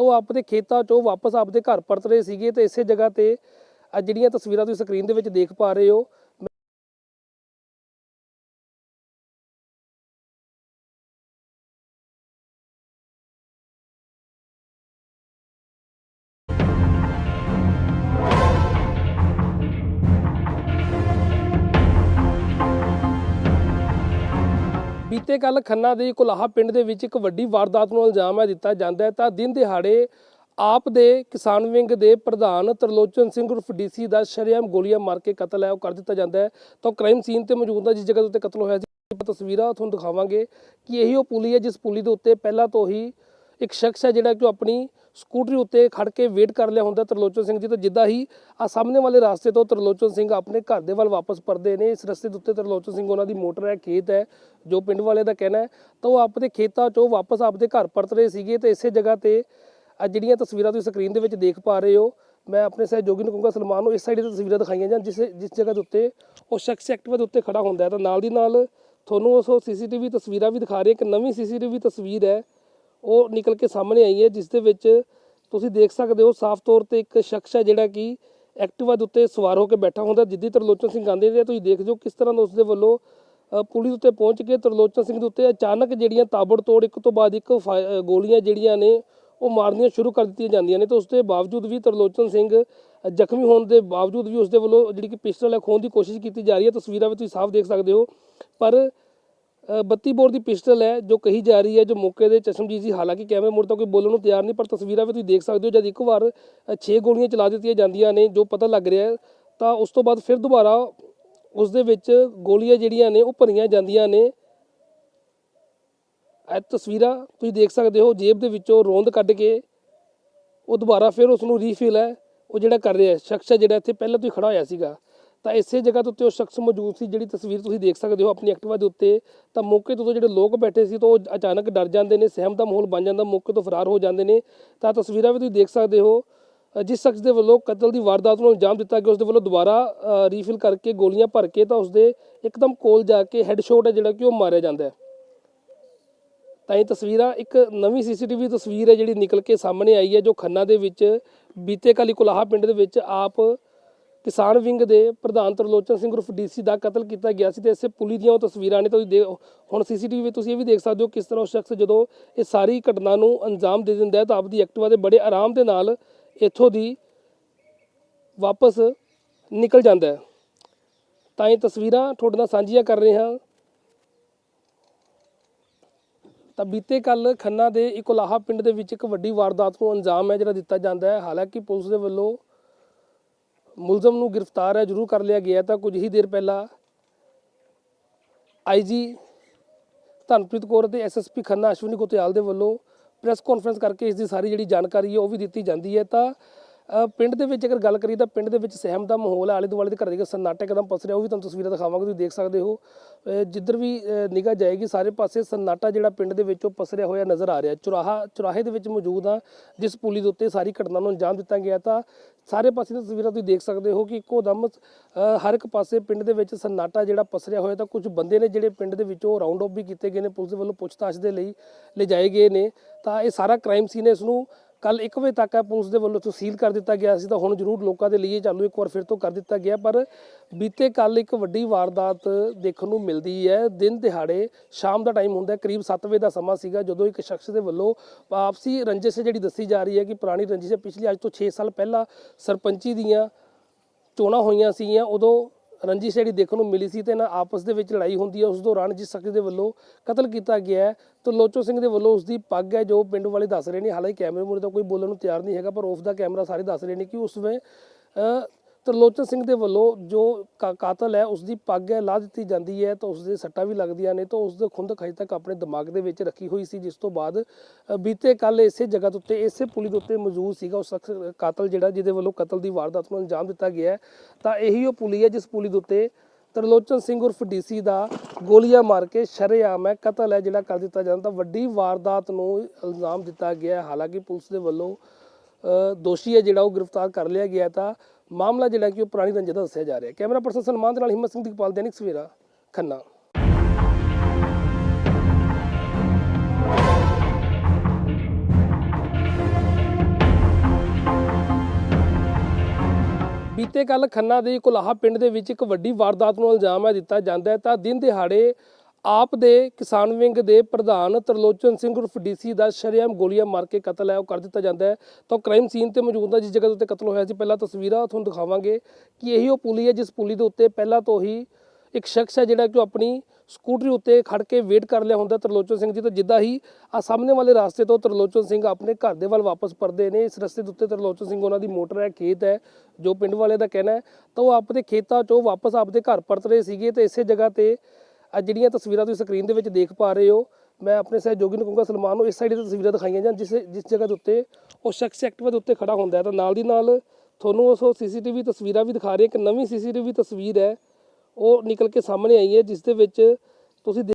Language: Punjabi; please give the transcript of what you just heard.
ਤਾਂ ਉਹ ਆਪਣੇ ਖੇਤਾਂ 'ਚੋਂ ਵਾਪਸ ਆਪਦੇ ਘਰ ਪਰਤ ਰਹੇ ਸੀਗੇ ਤੇ ਇਸੇ ਜਗ੍ਹਾ ਤੇ ਅੱਜ ਜਿਹੜੀਆਂ ਤਸਵੀਰਾਂ ਤੁਸੀਂ ਸਕਰੀਨ ਦੇ ਵਿੱਚ ਦੇਖ ਪਾ ਰਹੇ ਹੋ ਬੀਤੇ ਕੱਲ ਖੰਨਾ ਦੇ ਕੋਲਾਹਾ ਪਿੰਡ ਦੇ ਵਿੱਚ ਇੱਕ ਵੱਡੀ ਵਾਰਦਾਤ ਨੂੰ ਇਲਜ਼ਾਮ ਹੈ ਦਿੱਤਾ ਜਾਂਦਾ ਹੈ। ਤਾਂ ਦਿਨ ਦਿਹਾੜੇ ਆਪ ਦੇ ਕਿਸਾਨ ਵਿੰਗ ਦੇ ਪ੍ਰਧਾਨ ਤਰਲੋਚਨ ਸਿੰਘ ਉਰਫ ਡੀਸੀ ਦਾ ਸ਼ਰੇਆਮ ਗੋਲੀਆਂ ਮਾਰ ਕੇ ਕਤਲ ਹੈ, ਉਹ ਕਰ ਦਿੱਤਾ ਜਾਂਦਾ ਹੈ। ਤਾਂ ਕ੍ਰਾਈਮ ਸੀਨ ਤੇ ਮੌਜੂਦ ਹੈ, ਜਿਸ ਜਗ੍ਹਾ ਦੇ ਉੱਤੇ ਕਤਲ ਹੋਇਆ ਸੀ। ਤਸਵੀਰਾਂ ਤੁਹਾਨੂੰ ਦਿਖਾਵਾਂਗੇ ਕਿ ਇਹੀ ਉਹ ਪੁਲੀ ਹੈ, ਜਿਸ ਪੁਲੀ ਦੇ ਉੱਤੇ ਪਹਿਲਾਂ ਤੋਂ ਹੀ ਇੱਕ ਸ਼ਖਸ ਹੈ, ਜਿਹੜਾ ਕਿ ਉਹ ਆਪਣੀ ਸਕੂਟਰੀ ਉੱਤੇ ਖੜ ਕੇ ਵੇਟ ਕਰ ਲਿਆ ਹੁੰਦਾ ਤਰਲੋਚਨ ਸਿੰਘ ਜੀ, ਤਾਂ ਜਿੱਦਾਂ ਹੀ ਆ ਸਾਹਮਣੇ ਵਾਲੇ ਰਾਸਤੇ ਤੋਂ ਤਰਲੋਚਨ ਸਿੰਘ ਆਪਣੇ ਘਰ ਦੇ ਵੱਲ ਵਾਪਸ ਪਰਦੇ ਨੇ, ਇਸ ਰਸਤੇ ਦੇ ਉੱਤੇ ਤਰਲੋਚਨ ਸਿੰਘ ਉਹਨਾਂ ਦੀ ਮੋਟਰ ਹੈ, ਖੇਤ ਹੈ, ਜੋ ਪਿੰਡ ਵਾਲੇ ਦਾ ਕਹਿਣਾ ਹੈ, ਤਾਂ ਉਹ ਆਪਣੇ ਖੇਤਾਂ 'ਚੋਂ ਵਾਪਸ ਆਪਦੇ ਘਰ ਪਰਤ ਰਹੇ ਸੀਗੇ ਤੇ ਇਸੇ ਜਗ੍ਹਾ ਤੇ ਅੱਜ ਜਿਹੜੀਆਂ ਤਸਵੀਰਾਂ ਤੁਸੀਂ ਸਕਰੀਨ ਦੇ ਵਿੱਚ ਦੇਖ ਪਾ ਰਹੇ ਹੋ, ਮੈਂ ਆਪਣੇ ਸਹਿਯੋਗੀ ਨੂੰ ਕਹੂੰਗਾ, ਸਲਮਾਨ ਨੂੰ ਇਸ ਸਾਈਡ ਦੀ ਤਸਵੀਰਾਂ ਦਿਖਾਈਆਂ ਜਾਣ, ਜਿਸ ਜਿਸ ਜਗ੍ਹਾ ਦੇ ਉੱਤੇ ਉਹ ਸ਼ਖਸ ਐਕਟਿਵਾ ਦੇ ਉੱਤੇ ਖੜਾ ਹੁੰਦਾ ਹੈ, ਤਾਂ ਨਾਲ ਦੀ ਨਾਲ ਤੁਹਾਨੂੰ ਉਸ ਸੀਸੀਟੀਵੀ ਤਸਵੀਰਾਂ ਵੀ ਦਿਖਾ ਰਹੇ ਇੱਕ ਨਵੀਂ ਸੀਸੀਟੀਵੀ ਤਸਵੀਰ ਹੈ ਉਹ ਨਿਕਲ ਕੇ ਸਾਹਮਣੇ ਆਈ ਹੈ, ਜਿਸ ਦੇ ਵਿੱਚ ਤੁਸੀਂ ਦੇਖ ਸਕਦੇ ਹੋ ਸਾਫ਼ ਤੌਰ ਤੇ ਇੱਕ ਸ਼ਖਸ ਹੈ ਜਿਹੜਾ ਕਿ ਐਕਟਿਵਾ ਦੇ ਉੱਤੇ ਸਵਾਰ ਹੋ ਕੇ ਬੈਠਾ ਹੁੰਦਾ ਜਿੱਦੀ ਤਰਲੋਚਨ ਸਿੰਘ ਆਂਦੇ ਨੇ, ਤੁਸੀਂ ਦੇਖ ਜੋ ਕਿਸ ਤਰ੍ਹਾਂ ਦਾ ਉਸਦੇ ਵੱਲੋਂ ਪੁਲਿਸ ਉੱਤੇ ਪਹੁੰਚ ਕੇ ਤਰਲੋਚਨ ਸਿੰਘ ਦੇ ਉੱਤੇ ਅਚਾਨਕ ਜਿਹੜੀਆਂ ਤਾਬੜਤੋੜ ਇੱਕ ਤੋਂ ਬਾਅਦ ਇੱਕ ਫਾ- ਗੋਲੀਆਂ ਜਿਹੜੀਆਂ ਨੇ, ਉਹ ਮਾਰਨੀਆਂ ਸ਼ੁਰੂ ਕਰ ਦਿੱਤੀਆਂ ਜਾਂਦੀਆਂ ਨੇ। ਤੇ ਉਸ ਦੇ ਬਾਵਜੂਦ ਵੀ ਤਰਲੋਚਨ ਸਿੰਘ ਜ਼ਖਮੀ ਹੋਣ ਦੇ ਬਾਵਜੂਦ ਵੀ ਉਸ ਦੇ ਵੱਲੋਂ ਜਿਹੜੀ ਕਿ ਪਿਸਟਲ ਹੈ, ਖੋਹਣ ਦੀ ਕੋਸ਼ਿਸ਼ ਕੀਤੀ ਜਾ ਰਹੀ ਹੈ। ਤਸਵੀਰਾਂ ਵਿੱਚ ਤੁਸੀਂ ਸਾਫ਼ ਦੇਖ ਸਕਦੇ ਹੋ। ਪਰ 32 ਬੋਰ ਦੀ ਪਿਸਟਲ ਹੈ, ਜੋ ਕਹੀ ਜਾ ਰਹੀ ਹੈ, ਜੋ ਮੌਕੇ ਦੇ ਚਸ਼ਮਜੀਤ ਸੀ ਹਾਲਾਂਕਿ ਕੈਮਰੇ ਮੁੜ ਤੋਂ ਕੋਈ ਬੋਲਣ ਨੂੰ ਤਿਆਰ ਨਹੀਂ, ਪਰ ਤਸਵੀਰਾਂ ਵਿੱਚ ਤੁਸੀਂ ਦੇਖ ਸਕਦੇ ਹੋ, ਜਦ ਇੱਕ ਵਾਰ 6 ਗੋਲੀਆਂ ਚਲਾ ਦਿੱਤੀਆਂ ਜਾਂਦੀਆਂ ਨੇ, ਜੋ ਪਤਾ ਲੱਗ ਰਿਹਾ ਤਾਂ ਉਸ ਤੋਂ ਬਾਅਦ ਫਿਰ ਦੁਬਾਰਾ ਉਸ ਦੇ ਵਿੱਚ ਗੋਲੀਆਂ ਜਿਹੜੀਆਂ ਨੇ, ਉਹ ਭਰੀਆਂ ਜਾਂਦੀਆਂ ਨੇ। ਇਹ ਤਸਵੀਰਾਂ ਤੁਸੀਂ ਦੇਖ ਸਕਦੇ ਹੋ, ਜੇਬ ਦੇ ਵਿੱਚੋਂ ਰੋਂਦ ਕੱਢ ਕੇ, ਉਹ ਦੁਬਾਰਾ ਫਿਰ ਉਸ ਨੂੰ ਰੀਫਿਲ ਹੈ, ਉਹ ਜਿਹੜਾ ਕਰ ਰਿਹਾ ਸ਼ਖਸ ਹੈ ਜਿਹੜਾ ਇੱਥੇ ਪਹਿਲਾਂ ਤੋਂ ਹੀ ਖੜਾ ਹੋਇਆ ਸੀਗਾ। ਤਾਂ ਇਸੇ ਜਗ੍ਹਾ ਦੇ ਉੱਤੇ ਉਹ ਸ਼ਖਸ ਮੌਜੂਦ ਸੀ ਜਿਹੜੀ ਤਸਵੀਰ ਤੁਸੀਂ ਦੇਖ ਸਕਦੇ ਹੋ ਆਪਣੀ ਐਕਟਿਵਾ ਦੇ ਉੱਤੇ। ਤਾਂ ਮੌਕੇ ਤੋਂ ਜਿਹੜੇ ਲੋਕ ਬੈਠੇ ਸੀ ਤਾਂ ਉਹ ਅਚਾਨਕ ਡਰ ਜਾਂਦੇ ਨੇ, ਸਹਿਮ ਦਾ ਮਾਹੌਲ ਬਣ ਜਾਂਦਾ, ਮੌਕੇ ਤੋਂ ਫਰਾਰ ਹੋ ਜਾਂਦੇ ਨੇ। ਤਾਂ ਤਸਵੀਰਾਂ ਵੀ ਤੁਸੀਂ ਦੇਖ ਸਕਦੇ ਹੋ। ਜਿਸ ਸ਼ਖਸ ਦੇ ਵੱਲੋਂ ਕਤਲ ਦੀ ਵਾਰਦਾਤ ਨੂੰ ਅੰਜਾਮ ਦਿੱਤਾ ਗਿਆ ਉਸ ਦੇ ਵੱਲੋਂ ਦੁਬਾਰਾ ਰੀਫਿਲ ਕਰਕੇ ਗੋਲੀਆਂ ਭਰ ਕੇ ਤਾਂ ਉਸ ਦੇ ਇੱਕਦਮ ਕੋਲ ਜਾ ਕੇ ਹੈੱਡਸ਼ਾਟ ਹੈ ਜਿਹੜਾ ਕਿ ਉਹ ਮਾਰਿਆ ਜਾਂਦਾ ਹੈ। ਤਾਂ ਇਹ ਤਸਵੀਰਾਂ ਇੱਕ ਨਵੀਂ ਸੀਸੀਟੀਵੀ ਤਸਵੀਰ ਹੈ ਜਿਹੜੀ ਨਿਕਲ ਕੇ ਸਾਹਮਣੇ ਆਈ ਹੈ, ਜੋ ਖੰਨਾ ਦੇ ਵਿੱਚ ਬੀਤੇ ਕਾਲੀ ਕੁਲਾਹਾ ਪਿੰਡ ਦੇ ਵਿੱਚ ਆਪ ਕਿਸਾਨ ਵਿੰਗ ਦੇ ਪ੍ਰਧਾਨ ਤਰਲੋਚਨ ਸਿੰਘ ਉਰਫ ਡੀਸੀ ਦਾ ਕਤਲ ਕੀਤਾ ਗਿਆ ਸੀ ਤੇ ਇਸੇ ਪੁਲੀ ਦੀਆਂ ਉਹ ਤਸਵੀਰਾਂ ਨੇ। ਤੁਸੀਂ ਦੇ ਹੁਣ ਸੀਸੀਟੀਵੀ ਵਿੱਚ ਤੁਸੀਂ ਇਹ ਵੀ ਦੇਖ ਸਕਦੇ ਹੋ ਕਿਸ ਤਰ੍ਹਾਂ ਉਹ ਸ਼ਖਸ ਜਦੋਂ ਇਹ ਸਾਰੀ ਘਟਨਾ ਨੂੰ ਅੰਜਾਮ ਦੇ ਦਿੰਦਾ ਹੈ ਤਾਂ ਆਪਦੀ ਐਕਟਿਵਾ ਦੇ ਬੜੇ ਆਰਾਮ ਦੇ ਨਾਲ ਇੱਥੋਂ ਦੀ ਵਾਪਸ ਨਿਕਲ ਜਾਂਦਾ ਹੈ। ਤਾਂ ਇਹ ਤਸਵੀਰਾਂ ਤੁਹਾਡੇ ਨਾਲ ਸਾਂਝੀਆਂ ਕਰ ਰਹੇ ਹਾਂ। ਤਾਂ ਬੀਤੇ ਕੱਲ ਖੰਨਾ ਦੇ ਇਕੋਲਾਹਾ ਪਿੰਡ ਦੇ ਵਿੱਚ ਇੱਕ ਵੱਡੀ ਵਾਰਦਾਤ ਨੂੰ ਅੰਜਾਮ ਹੈ ਜਿਹੜਾ ਦਿੱਤਾ ਜਾਂਦਾ ਹੈ। ਹਾਲਾਂਕਿ ਪੁਲਿਸ ਦੇ ਵੱਲੋਂ ਮੁਲਜ਼ਮ ਨੂੰ ਗ੍ਰਿਫਤਾਰ ਹੈ, ਜ਼ਰੂਰ ਕਰ ਲਿਆ ਗਿਆ, ਤਾਂ ਕੁਝ ਹੀ ਦੇਰ ਪਹਿਲਾਂ ਆਈਜੀ ਧਨਪ੍ਰੀਤ ਕੌਰ ਅਤੇ ਐਸਐਸਪੀ ਖੰਨਾ ਅਸ਼ਵਨੀ ਕੋਤਿਆਲ ਦੇ ਵੱਲੋਂ ਪ੍ਰੈਸ ਕਾਨਫਰੰਸ ਕਰਕੇ ਇਸ ਦੀ ਸਾਰੀ ਜਿਹੜੀ ਜਾਣਕਾਰੀ ਹੈ, ਉਹ ਵੀ ਦਿੱਤੀ ਜਾਂਦੀ ਹੈ। ਤਾਂ ਪਿੰਡ ਦੇ ਵਿੱਚ ਅਗਰ ਗੱਲ ਕਰੀਏ ਤਾਂ ਪਿੰਡ ਦੇ ਵਿੱਚ ਸਹਿਮ ਦਾ ਮਾਹੌਲ ਆਲੇ ਦੁਆਲੇ ਦੇ ਘਰ ਦੇ ਸਨਾਟਾ ਇੱਕਦਮ ਪਸ ਰਿਹਾ ਉਹ ਵੀ ਤੁਹਾਨੂੰ ਤਸਵੀਰਾਂ ਦਿਖਾਵਾਂਗੇ, ਤੁਸੀਂ ਦੇਖ ਸਕਦੇ ਹੋ। ਜਿੱਧਰ ਵੀ ਨਿਗਾਹ ਜਾਏਗੀ, ਸਾਰੇ ਪਾਸੇ ਸਨਾਟਾ ਜਿਹੜਾ ਪਿੰਡ ਦੇ ਵਿੱਚੋਂ ਪਸਰਿਆ ਹੋਇਆ ਨਜ਼ਰ ਆ ਰਿਹਾ। ਚੁਰਾਹਾ, ਚੁਰਾਹੇ ਦੇ ਵਿੱਚ ਮੌਜੂਦ ਆ, ਜਿਸ ਪੁਲੀ ਦੇ ਉੱਤੇ ਸਾਰੀ ਘਟਨਾ ਨੂੰ ਅੰਜਾਮ ਦਿੱਤਾ ਗਿਆ ਤਾਂ ਸਾਰੇ ਪਾਸੇ ਦੀਆਂ ਤਸਵੀਰਾਂ ਤੁਸੀਂ ਦੇਖ ਸਕਦੇ ਹੋ ਕਿ ਇੱਕੋ ਦਮ ਹਰ ਇੱਕ ਪਾਸੇ ਪਿੰਡ ਦੇ ਵਿੱਚ ਸਨਾਟਾ ਜਿਹੜਾ ਪਸਰਿਆ ਹੋਇਆ ਤਾਂ ਕੁਝ ਬੰਦੇ ਨੇ ਜਿਹੜੇ ਪਿੰਡ ਦੇ ਵਿੱਚੋਂ ਰਾਊਂਡ ਅਪ ਵੀ ਕੀਤੇ ਗਏ ਨੇ, ਪੁਲਿਸ ਵੱਲੋਂ ਪੁੱਛਤਾਛ ਦੇ ਲਈ ਲਿਜਾਏ ਗਏ ਨੇ। ਤਾਂ ਇਹ ਸਾਰਾ ਕ੍ਰਾਈਮ ਸੀਨ ਇਸ ਨੂੰ ਕੱਲ 1 ਵਜੇ ਤੱਕ ਹੈ, ਪੁਲਿਸ ਦੇ ਵੱਲੋਂ ਤੋਂ ਸੀਲ ਕਰ ਦਿੱਤਾ ਗਿਆ ਸੀ, ਤਾਂ ਹੁਣ ਜ਼ਰੂਰ ਲੋਕਾਂ ਦੇ ਲਈ ਇਹ ਚਾਲੂ ਇੱਕ ਵਾਰ ਫਿਰ ਤੋਂ ਕਰ ਦਿੱਤਾ ਗਿਆ, ਪਰ ਬੀਤੇ ਕੱਲ ਇੱਕ ਵੱਡੀ ਵਾਰਦਾਤ ਦੇਖਣ ਨੂੰ ਮਿਲਦੀ ਹੈ। ਦਿਨ ਦਿਹਾੜੇ ਸ਼ਾਮ ਦਾ ਟਾਈਮ ਹੁੰਦਾ ਕਰੀਬ 7 ਵਜੇ ਦਾ ਸਮਾਂ ਸੀਗਾ, ਜਦੋਂ ਇੱਕ ਸ਼ਖਸ ਦੇ ਵੱਲੋਂ ਆਪਸੀ ਰੰਜਿਸ਼ ਜਿਹੜੀ ਦੱਸੀ ਜਾ ਰਹੀ ਹੈ ਕਿ ਪੁਰਾਣੀ ਰੰਜਿਸ਼ ਹੈ ਪਿਛਲੀ ਅੱਜ ਤੋਂ 6 ਸਾਲ ਪਹਿਲਾਂ ਸਰਪੰਚੀ ਦੀਆਂ ਚੋਣਾਂ ਹੋਈਆਂ ਸੀਗੀਆਂ, ਉਦੋਂ ਰੰਜਿਸ਼ ਜਿਹੜੀ ਦੇਖਣ ਨੂੰ ਮਿਲੀ ਸੀ ਤੇ ਨਾ ਆਪਸ ਦੇ ਵਿੱਚ ਲੜਾਈ ਹੁੰਦੀ ਹੈ। ਉਸ ਦੌਰਾਨ ਜਿਸ ਸ਼ਖਸ ਦੇ ਵੱਲੋਂ ਕਤਲ ਕੀਤਾ ਗਿਆ ਹੈ ਤਾਂ ਲੋਚੋ ਸਿੰਘ ਦੇ ਵੱਲੋਂ ਉਸ ਦੀ ਪੱਗ ਹੈ ਜੋ ਪਿੰਡ ਵਾਲੇ ਦੱਸ ਰਹੇ ਨੇ। ਹਾਲਾਂਕਿ ਕੈਮਰੇ ਮੂਹਰੇ ਤਾਂ ਕੋਈ ਬੋਲਣ ਨੂੰ ਤਿਆਰ ਨਹੀਂ ਹੈਗਾ, ਪਰ ਆਫ ਦਾ ਕੈਮਰਾ ਸਾਰੇ ਦੱਸ ਰਹੇ ਨੇ ਕਿ ਉਸ ਵੇ ਤਰਲੋਚਨ ਸਿੰਘ ਦੇ ਵੱਲੋਂ ਜੋ ਕਾ- ਕਾਤਲ ਹੈ ਉਸ ਦੀ ਪੱਗ ਹੈ ਲਾ ਦਿੱਤੀ ਜਾਂਦੀ ਹੈ ਤਾਂ ਉਸ ਦੇ ਸੱਟਾਂ ਵੀ ਲੱਗਦੀਆਂ ਨੇ ਤਾਂ ਉਸ ਦੇ ਖੁੰਦਕ ਹਜੇ ਤੱਕ ਆਪਣੇ ਦਿਮਾਗ ਦੇ ਵਿੱਚ ਰੱਖੀ ਹੋਈ ਸੀ, ਜਿਸ ਤੋਂ ਬਾਅਦ ਬੀਤੇ ਕੱਲ ਇਸੇ ਜਗ੍ਹਾ ਦੇ ਉੱਤੇ, ਇਸੇ ਪੁਲੀ ਦੇ ਉੱਤੇ ਮੌਜੂਦ ਸੀਗਾ ਉਸ ਕਾਤਲ ਜਿਹੜਾ ਜਿਹਦੇ ਵੱਲੋਂ ਕਤਲ ਦੀ ਵਾਰਦਾਤ ਨੂੰ ਅੰਜਾਮ ਦਿੱਤਾ ਗਿਆ ਹੈ। ਤਾਂ ਇਹੀ ਉਹ ਪੁਲੀ ਹੈ ਜਿਸ ਪੁਲੀ ਦੇ ਉੱਤੇ ਤਰਲੋਚਨ ਸਿੰਘ ਉਰਫ ਡੀਸੀ ਦਾ ਗੋਲੀਆਂ ਮਾਰ ਕੇ ਸ਼ਰੇਆਮ ਹੈ, ਕਤਲ ਹੈ ਜਿਹੜਾ ਕਰ ਦਿੱਤਾ ਜਾਂਦਾ। ਤਾਂ ਵੱਡੀ ਵਾਰਦਾਤ ਨੂੰ ਇਲਜ਼ਾਮ ਦਿੱਤਾ ਗਿਆ ਹਾਲਾਂਕਿ ਪੁਲਿਸ ਦੇ ਵੱਲੋਂ ਦੋਸ਼ੀ ਹੈ ਜਿਹੜਾ ਉਹ ਗ੍ਰਿਫਤਾਰ ਕਰ ਲਿਆ ਗਿਆ ਤਾਂ ਮਾਮਲਾ ਜਿਹੜਾ ਕਿ ਉਹ ਪੁਰਾਣੀ ਰੰਜਿਸ਼ ਦਾ ਦੱਸਿਆ ਜਾ ਰਿਹਾ ਕੈਮਰਾ ਪਰਸਨ ਸਨਮਾਨ ਦੇ ਨਾਲ ਹਿੰਮਤ ਸਿੰਘ ਦੀਪਾਲ, ਦੈਨਿਕ ਸਵੇਰਾ, ਖੰਨਾ। ਬੀਤੇ ਕੱਲ ਖੰਨਾ ਦੇ ਕੋਲਾਹਾ ਪਿੰਡ ਦੇ ਵਿੱਚ ਇੱਕ ਵੱਡੀ ਵਾਰਦਾਤ ਨੂੰ ਇਲਜ਼ਾਮ ਹੈ ਦਿੱਤਾ ਜਾਂਦਾ ਹੈ ਤਾਂ ਦਿਨ ਦਿਹਾੜੇ ਆਪ ਦੇ ਕਿਸਾਨ ਵਿੰਗ ਦੇ ਪ੍ਰਧਾਨ ਤਰਲੋਚਨ ਸਿੰਘ ਉਰਫ ਡੀਸੀ ਦਾ ਸ਼ਰੇਆਮ ਗੋਲੀਆਂ ਮਾਰ ਕੇ ਕਤਲ ਹੈ, ਉਹ ਕਰ ਦਿੱਤਾ ਜਾਂਦਾ ਹੈ। ਤਾਂ ਕ੍ਰਾਈਮ ਸੀਨ ਤੇ ਮੌਜੂਦ ਹੈ, ਜਿਸ ਜਗ੍ਹਾ ਦੇ ਉੱਤੇ ਕਤਲ ਹੋਇਆ ਸੀ। ਪਹਿਲਾਂ ਤਸਵੀਰਾਂ ਤੁਹਾਨੂੰ ਦਿਖਾਵਾਂਗੇ ਕਿ ਇਹੀ ਉਹ ਪੁਲੀ ਹੈ, ਜਿਸ ਪੁਲੀ ਦੇ ਉੱਤੇ ਪਹਿਲਾਂ ਤੋਂ ਹੀ ਇੱਕ ਸ਼ਖਸ ਹੈ, ਜਿਹੜਾ ਕਿ ਉਹ ਆਪਣੀ ਸਕੂਟਰੀ ਉੱਤੇ ਖੜ ਕੇ ਵੇਟ ਕਰ ਲਿਆ ਹੁੰਦਾ ਤਰਲੋਚਨ ਸਿੰਘ ਜੀ। ਤਾਂ ਜਿੱਦਾਂ ਹੀ ਆ ਸਾਹਮਣੇ ਵਾਲੇ ਰਾਸਤੇ ਤੋਂ ਤਰਲੋਚਨ ਸਿੰਘ ਆਪਣੇ ਘਰ ਦੇ ਵੱਲ ਵਾਪਸ ਪਰਦੇ ਨੇ, ਇਸ ਰਸਤੇ ਦੇ ਉੱਤੇ ਤਰਲੋਚਨ ਸਿੰਘ ਉਹਨਾਂ ਦੀ ਮੋਟਰ ਹੈ, ਖੇਤ ਹੈ, ਜੋ ਪਿੰਡ ਵਾਲੇ ਦਾ ਕਹਿਣਾ ਹੈ। ਤਾਂ ਉਹ ਆਪਣੇ ਖੇਤਾਂ 'ਚੋਂ ਵਾਪਸ ਆਪਦੇ ਘਰ ਪਰਤ ਰਹੇ ਸੀਗੇ ਤੇ ਇਸੇ ਜਗ੍ਹਾ ਤੇ ਅੱਜ ਜਿਹੜੀਆਂ ਤਸਵੀਰਾਂ ਤੁਸੀਂ ਸਕਰੀਨ ਦੇ ਵਿੱਚ ਦੇਖ ਪਾ ਰਹੇ ਹੋ, ਮੈਂ ਆਪਣੇ ਸਹਿਯੋਗੀ ਨੂੰ ਕਹੂੰਗਾ, ਸਲਮਾਨ ਨੂੰ ਇਸ ਸਾਈਡ ਤੇ ਤਸਵੀਰਾਂ ਦਿਖਾਈਆਂ ਜਾਣ, ਜਿਸ ਜਿਸ ਜਗ੍ਹਾ ਦੇ ਉੱਤੇ ਉਹ ਸ਼ਖਸ ਐਕਟਿਵਾ ਦੇ ਉੱਤੇ ਖੜਾ ਹੁੰਦਾ ਹੈ। ਤਾਂ ਨਾਲ ਦੀ ਨਾਲ ਤੁਹਾਨੂੰ ਉਸ ਸੀਸੀਟੀਵੀ ਤਸਵੀਰਾਂ ਵੀ ਦਿਖਾ ਰਹੇ ਇੱਕ ਨਵੀਂ ਸੀਸੀਟੀਵੀ ਤਸਵੀਰ ਹੈ। ਉਹ ਨਿਕਲ ਕੇ ਸਾਹਮਣੇ ਆਈ ਹੈ, ਜਿਸ ਦੇ ਵਿੱਚ ਤੁਸੀਂ